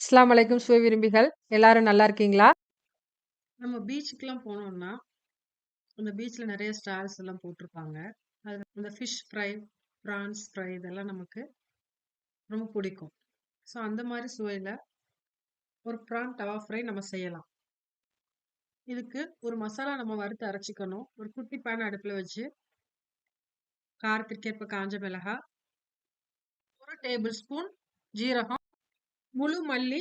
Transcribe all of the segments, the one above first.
அஸ்ஸலாமு அலைக்கும் சுவை விரும்பிகள். எல்லாரும் நல்லா இருக்கீங்களா? நம்ம பீச்சுக்குலாம் போனோம்னா, அந்த பீச்சில் நிறைய ஸ்டால்ஸ் எல்லாம் போட்டிருப்பாங்க. அது இந்த ஃபிஷ் ஃப்ரை, பிரான்ஸ் ஃப்ரை இதெல்லாம் நமக்கு ரொம்ப பிடிக்கும். ஸோ அந்த மாதிரி சுவையில் ஒரு ப்ரான் டவா ஃப்ரை நம்ம செய்யலாம். இதுக்கு ஒரு மசாலா நம்ம வறுத்து அரைச்சிக்கணும் ஒரு குட்டி பேன் அடுப்பில் வச்சு காரத்திற்கேற்ப காஞ்ச மிளகாய், ஒரு டேபிள் ஸ்பூன் ஜீரகம், முழு மல்லி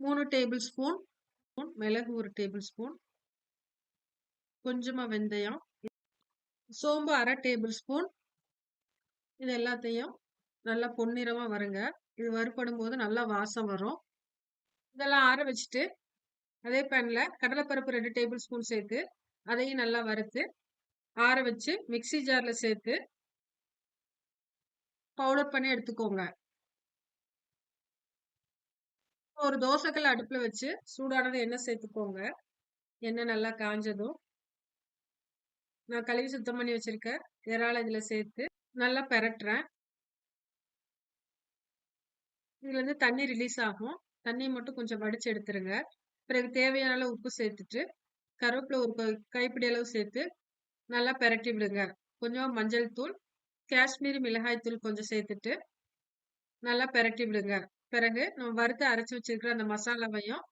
மூணு டேபிள் ஸ்பூன், மிளகு ஒரு டேபிள் ஸ்பூன், கொஞ்சமாக வெந்தயம், சோம்பு அரை டேபிள் ஸ்பூன். இது எல்லாத்தையும் நல்லா பொன்னிறமாக வருங்க இது வறுபடும்போது நல்லா வாசம் வரும். இதெல்லாம் ஆற வச்சுட்டு, அதே பேனில் கடலைப்பருப்பு ரெண்டு டேபிள் ஸ்பூன் சேர்த்து, அதையும் நல்லா வறுத்து, ஆற வச்சு மிக்ஸி ஜாரில் சேர்த்து பவுடர் பண்ணி எடுத்துக்கோங்க. ஒரு தோசைக்கல் அடுப்புல வச்சு சூடானது எண்ணெய் சேர்த்துக்கோங்க. எண்ணெய் நல்லா காஞ்சதும் நான் கழுவி சுத்தம் பண்ணி வச்சுருக்கேன் இறால் இதில் சேர்த்து நல்லா பெரட்டுறேன். இதுலேருந்து தண்ணி ரிலீஸ் ஆகும். தண்ணியை மட்டும் கொஞ்சம் வடிச்சு எடுத்துருங்க. பிறகு தேவையான அளவு உப்பு சேர்த்துட்டு, கருவேப்பிலை ஒரு கைப்பிடி அளவு சேர்த்து நல்லா பெரட்டி விடுங்க. கொஞ்சம் மஞ்சள் தூள், காஷ்மீரி மிளகாய் தூள் கொஞ்சம் சேர்த்துட்டு, நல்லா பெரட்டி விடுங்க. பிறகு நம்ம வறுத்து அரைச்சி வச்சிருக்கிற அந்த மசாலாவையும்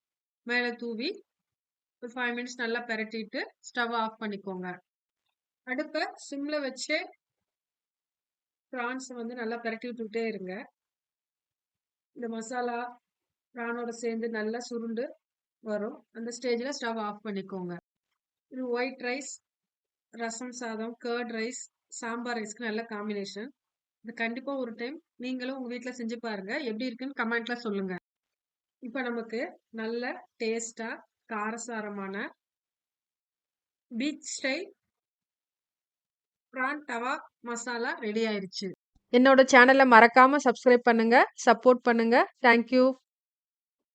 மேல தூவி, ஒரு ஃபைவ் மினிட்ஸ் நல்லா பெரட்டிட்டு ஸ்டவ் ஆஃப் பண்ணிக்கோங்க. அடுப்ப சிம்ல வச்சு பிரான்ஸ வந்து நல்லா பெரட்டி விட்டுக்கிட்டே இருங்க. இந்த மசாலா பிரானோட சேர்ந்து நல்லா சுருண்டு வரும். அந்த ஸ்டேஜில் ஸ்டவ் ஆஃப் பண்ணிக்கோங்க. இது ஒயிட் ரைஸ், ரசம் சாதம், கர்ட் ரைஸ், சாம்பார் ரைஸ்க்கு நல்ல காம்பினேஷன். இது கண்டிப்பா ஒரு டைம் நீங்களும் உங்க வீட்டுல செஞ்சு பாருங்க. எப்படி இருக்குன்னு கமெண்ட்ல சொல்லுங்க. இப்ப நமக்கு நல்ல டேஸ்டா காரசாரமான beach style prawn tawa masala ready ஆயிருச்சு. என்னோட சேனலை மறக்காம சப்ஸ்கிரைப் பண்ணுங்க, சப்போர்ட் பண்ணுங்க. Thank you.